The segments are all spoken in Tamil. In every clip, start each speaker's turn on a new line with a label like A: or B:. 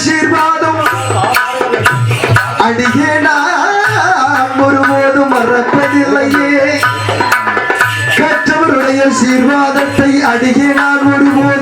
A: ஆசீர்வாதம். பிதாசீர்வாதம் அடியே நான் ஒருபோதும் மறப்பதில்லையே. கற்றவருடைய ஆசீர்வாதத்தை அடியே நான் ஒருபோதும்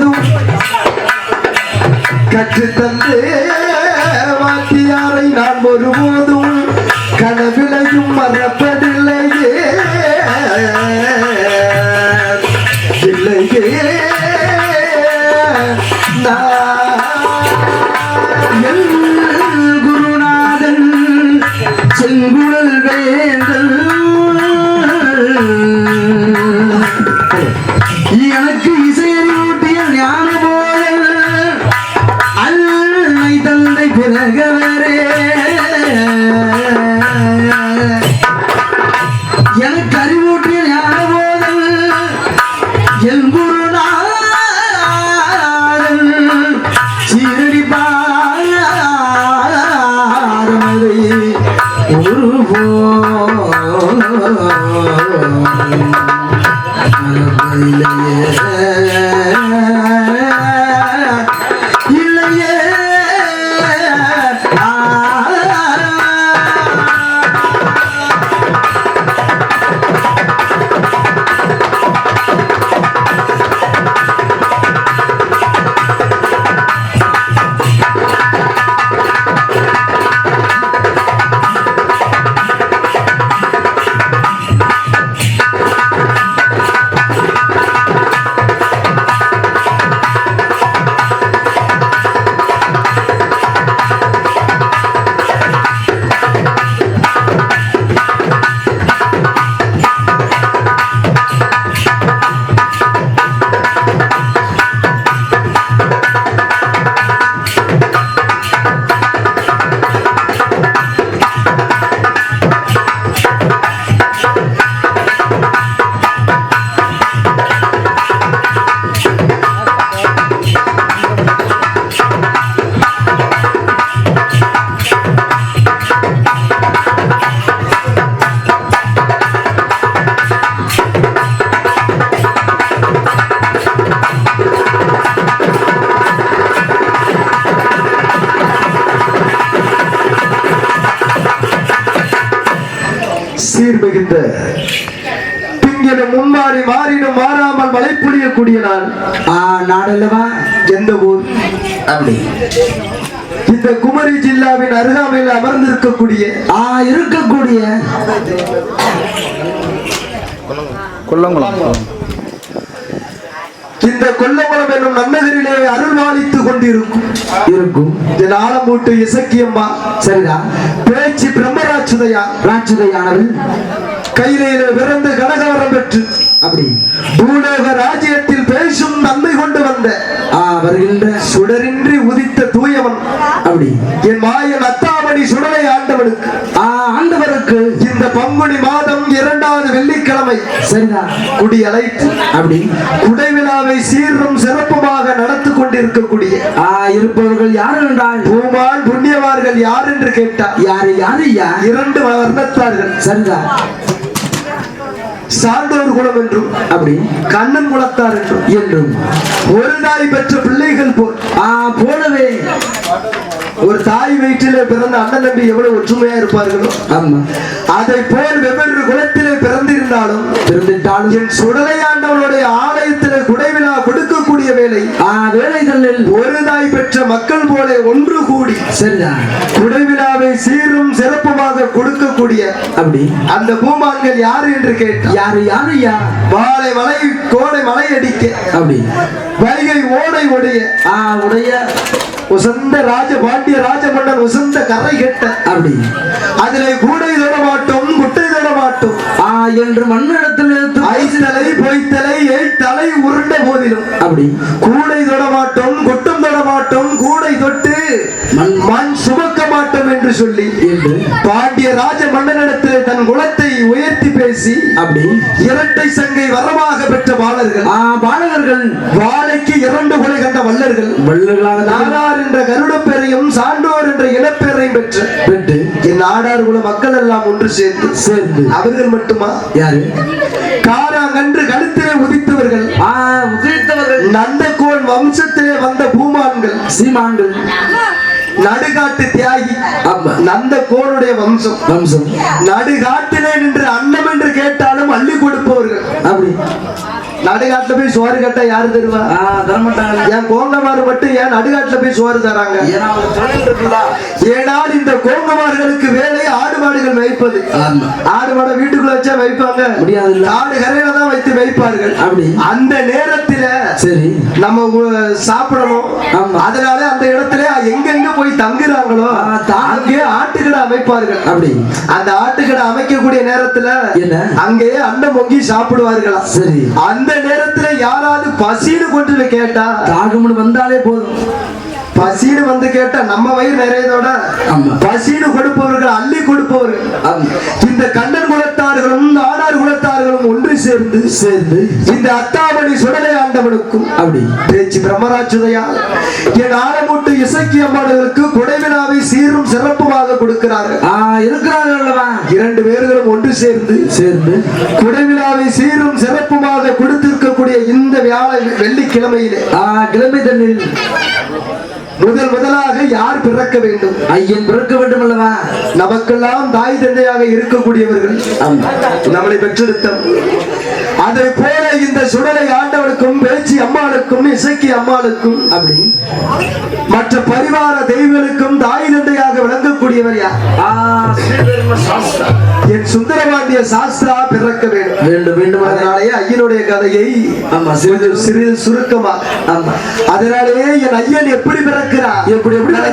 A: சீர்மிகுந்த திங்களும் முன்மாறி மாறினும் மாறாமல் மழை நான்.
B: நாடல்லவா?
A: எந்த ஊர்?
B: அப்படி.
A: இந்த குமரி ஜில்லாவின் அருகாமையில் அமர்ந்திருக்கக்கூடிய
B: ஆ இருக்கக்கூடிய.
C: கொல்லங்குளம்.
A: இந்த கொல்லகுளம் என்னும் நன்னகரிலே அருள்வாளித்துக் கொண்டிருக்கும்.
B: இருக்கும்.
A: என் ஆலம்பூட்டு இசக்கியம்மா.
B: சரிதான்
A: பேச்சு பிரம்மராட்சுதையா
B: ராட்சதையானவள்.
A: கையிலே பிறந்து கனகவரம் பெற்று
B: அப்படி.
A: பூலோக ராஜ்யத்தில் பேசும் நன்மை கொண்டு வந்த.
B: வருகின்ற.
A: சுடரின்றி உதித்த தூயவன்.
B: அப்படி.
A: என் மாயன் அத்தாமணி சுடலை ஆண்டவனுக்கு.
B: ஆண்டவருக்கு.
A: இந்த பங்குனி இரண்டாவது வெள்ளிக்கிழமை
B: சரிதான்
A: குடி அழைத்து
B: அப்படி.
A: குடை விழாவை சீரும் சிறப்புமாக நடத்தி கொண்டிருக்கக்கூடிய
B: இருப்பவர்கள் யார் என்றால்?
A: பூமான் புண்ணியவார்கள் யார் என்று கேட்டார்.
B: யாரு யாரு ஐயா?
A: இரண்டு வர்ணத்தார்கள்.
B: சரிதான்
A: சான்றோர் குலம் என்றும்
B: அப்படி.
A: கண்ணன் குலத்தார் என்றும்.
B: என்றும்.
A: ஒரு தாய் பெற்ற பிள்ளைகள் போல்.
B: ஆ போலவே.
A: ஒரு தாய் வயிற்றிலே பிறந்த அண்ணன் தம்பி எவ்வளவு ஒற்றுமையா இருப்பார்களோ
B: ஆமா.
A: அதை போல் வெவ்வேறு குலத்திலே பிறந்திருந்தாலும்
B: பிறந்துட்டாலும்
A: என் சுடலையாண்டவனுடைய ஆலயத்திலே குடைவிழா கொடுக்கக்கூடிய வேலை
B: வேலைகளில்
A: ஒரு தாய் பெற்ற மக்கள் போல ஒன்று கூடி
B: சரிதான்
A: குடைவிழாவை சீரும் சிறப்புமாக கொடுக்கக்கூடிய
B: அப்படி.
A: அந்த பூமான்கள் யார் என்று கேட்டார்
B: யாரு யாரு ஐயா
A: வாழை மலை கோடை மலை அடிக்க
B: அப்படி.
A: வைகை ஓடை ஒடைய
B: ஆ உடைய
A: உசந்த ராஜ பாண்டிய ராஜ மன்னர் உசந்த கரை கெட்ட.
B: அப்படி.
A: அதிலே கூடை தொட மாட்டோம் குட்டை தொட மாட்டோம்.
B: ஆ என்று மண்ணிடத்தில்
A: ஐத்தலை பொய்த்தலை ஏய்த்தலை உருண்ட போதிலும்.
B: அப்படி.
A: கூடை தொட மாட்டோம் குட்டம் தொட மாட்டோம் கூடை தொட்டு
B: மண்
A: சுமக்க மாட்டோம். என்று சொல்லி பாண்டிய ராஜ மன்னனிடத்தில் தன் குலத்தை உயர்த்தி பேசி
B: அப்படி
A: இரட்டை சங்கை வரமாக பெற்ற பாலர்கள்
B: பாலகர்கள்
A: வாழைக்கு இரண்டு கொலை கண்ட வல்லர்கள்
B: வள்ளலாக
A: நாடார் என்ற கருடப்பேரையும் சான்றோர் என்ற இனப்பேரையும் பெற்ற
B: பெற்று
A: என் நாடார் குல மக்கள் எல்லாம் ஒன்று சேர்ந்து
B: சேர்ந்து
A: அவர்கள் மட்டுமா?
B: யாரு?
A: காராங்கன்று கழுத்திலே உதித்தவர்கள்
B: ஆ உதிர்த்தவர்கள்
A: நந்தகோன் வம்சத்திலே வந்த பூமான் சீமான்கள்
B: சீமான்கள்.
A: நடுகாட்டு தியாகி. நந்த கோனுடைய வம்சம்.
B: வம்சம்.
A: நடுகாட்டிலே நின்று அன்னம் என்று கேட்டாலும் அள்ளி கொடுப்பவர்கள்.
B: அப்படி.
A: நடுகாட்டுல போய் சோறு கட்ட யாரு தருவா?
B: தரமாட்டாங்க.
A: என் கோங்கமாறு மட்டும் ஏன் நடுகாட்டுல போய் சோறு தராங்க?
B: ஏன்னா
A: ஏனால் இந்த கோங்கமார்களுக்கு வேலை ஆடு மாடுகள்
B: ஆமா.
A: ஆடு மாடை வீட்டுக்குள்ள வச்சா வைப்பாங்க.
B: முடியாதுல்ல.
A: ஆடு கரையில தான் வைத்து வைப்பார்கள்.
B: அப்படி.
A: அந்த நேரத்தில
B: சரி.
A: நம்ம சாப்பிடணும். அதனால அந்த இடத்துல எங்கெங்க போய் தங்குறாங்களோ அங்கே ஆட்டுக்கடை அமைப்பார்கள்.
B: அப்படி.
A: அந்த ஆட்டுக்கடை அமைக்கக்கூடிய நேரத்துல
B: என்ன?
A: அங்கே அன்னம் பொங்கி சாப்பிடுவார்களா
B: சரி.
A: அந்த நேரத்துல யாராவது பசின்னு கொண்டு கேட்டா
B: தாகம்னு வந்தாலே போதும்
A: பசின்னு வந்து கேட்டா நம்ம வயிறு நிறையதோட. பசின்னு கொடுப்பவர்கள் அள்ளி கொடுப்பவர்கள். இந்த கண்ணன் குலத்தார்களும் நாடார் குலத்தார்களும் ஒன்று சேர்ந்து
B: சேர்ந்து
A: இந்த அத்தாமணி சுடலை ஆண்டவனுக்கும்
B: அப்படி.
A: பேச்சு பிரம்மராட்சுதையா? என் ஆலமூட்டு இசக்கி அம்மாளுக்கு குடைவிழாவை சீரும் சிறப்புமாக கொடுக்கிறார்கள்.
B: இருக்கிறார்கள் அல்லவா?
A: இரண்டு பேர்களும் ஒன்று சேர்ந்து
B: சேர்ந்து
A: குடைவிழாவை சீரும் சிறப்புமாக கொடுத்திருக்கக்கூடிய இந்த வியாழ வெள்ளிக்கிழமையிலே.
B: கிளம்பி தண்ணில்
A: முதல் முதலாக யார் பிறக்க வேண்டும்?
B: ஐயன் பிறக்க வேண்டும் அல்லவா
A: நமக்கெல்லாம் தாய் தந்தையாக இருக்கக்கூடியவர்கள் நம்மளை பெற்றெடுத்தோம் அதை போல இந்த சுடலை ஆண்டவனுக்கும் பேச்சு அம்மாளுக்கும் இசைக்கு அம்மாளுக்கும்
B: அப்படி.
A: மற்ற பரிவார தெய்வங்களுக்கும் தாய் தந்தையாக விளங்கக்கூடியவர் என் சுந்தரபாண்டிய சாஸ்திரா பிறக்க வேண்டும்.
B: வேண்டும் வேண்டும். அதனால
A: அதனாலேயே ஐயனுடைய கதையை
B: ஆமா,
A: சிறிது சிறிது. சுருக்கமா.
B: ஆமா.
A: அதனாலேயே என் ஐயன் எப்படி பிறக்கிறார்?
B: எப்படி, எப்படி?
A: நல்ல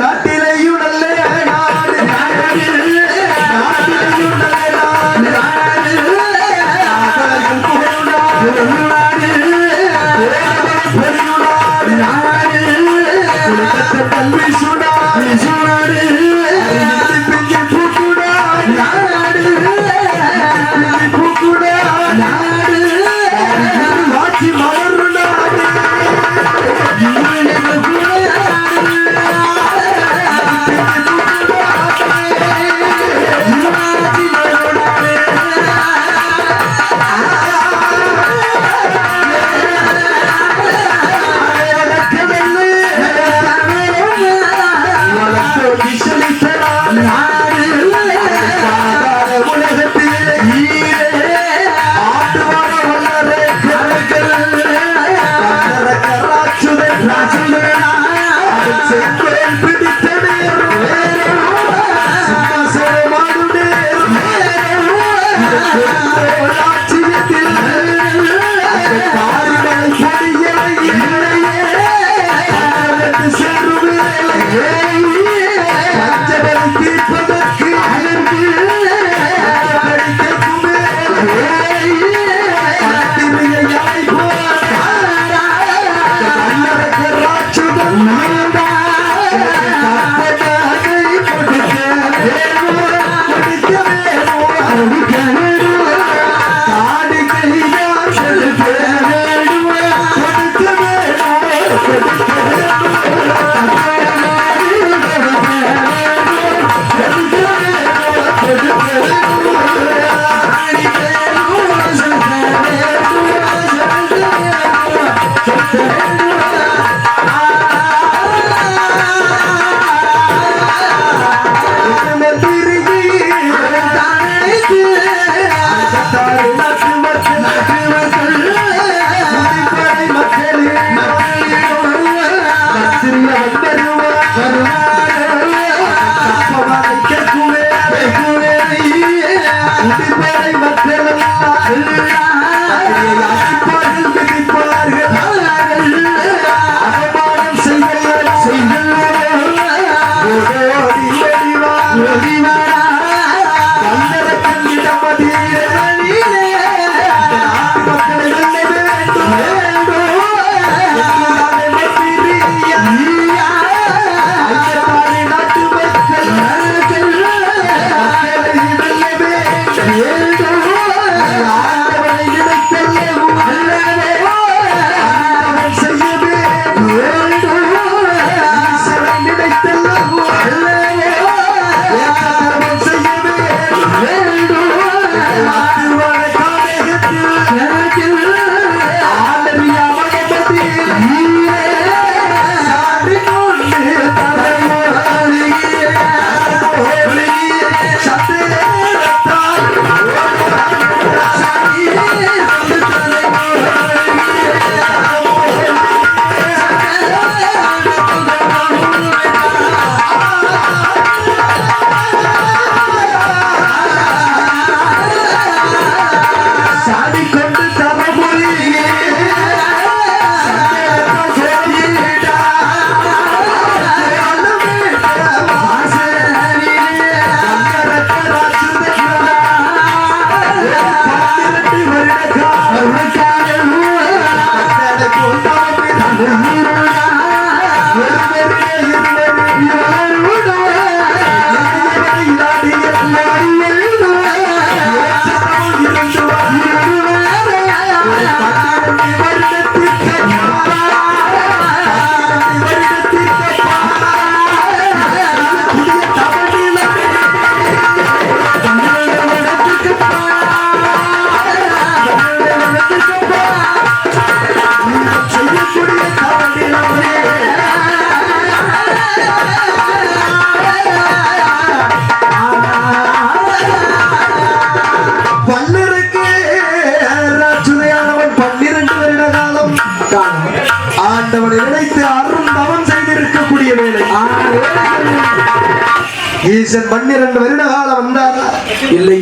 A: ஈசன் பன்னிரண்டு வருட காலம் வந்தாரா?
B: இல்லை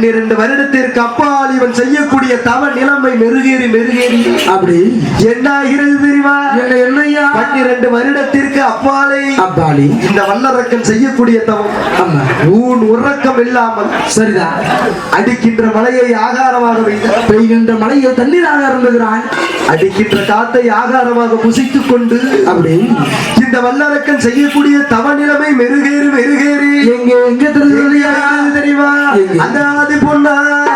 A: பன்னிரண்டு வருடத்திற்கு அப்பால் இவன் செய்யக்கூடிய தவ நிலைமை மெருகேறி மெருகேறி
B: அப்படி.
A: என்ன ஆகிறது தெரியுமா?
B: என்ன என்னையா
A: பன்னிரண்டு வருடத்திற்கு அப்பாலே
B: அப்பாடி
A: இந்த வல்லரக்கன் செய்யக்கூடிய தவம்.
B: ஆமா.
A: ஊன் உறக்கம் இல்லாமல்
B: சரிதான்
A: அடிக்கின்ற மலையை ஆகாரமாக
B: பெய்கின்ற மழையை தண்ணீராக இருந்துகிறான்
A: அடிக்கின்ற காத்தை ஆகாரமாக புசித்துக் கொண்டு
B: அப்படி.
A: இந்த வல்லரக்கன் செய்யக்கூடிய தவ நிலைமை மெருகேறி மெருகேறி.
B: எங்க எங்க
A: தெரியுமா?
B: எங்கே?
A: அந்த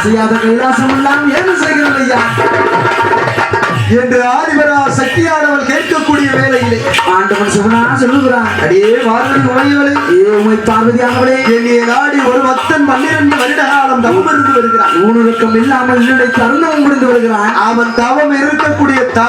B: அசையாத கைலாசம் எல்லாம் ஏது செய்கிறது ஐயா?
A: என்று ஆதிபரா சக்தியானவள் கேட்கக்கூடிய வேலையிலே.
B: ஆண்டவன் சிவனா சொல்லுகிறான்.
A: அடியே வாரதி உமையவளே
B: ஏ உமை பார்வதியானவளே.
A: என்னைய நாடி ஒரு பக்தன் பன்னிரண்டு வருட காலம் தவம் இருந்து வருகிறான்.
B: ஊனுறக்கம் இல்லாமல் என்னுடைய தருணம் முடிந்து வருகிறான்.
A: அவன் தவம் இருக்கக்கூடிய தவ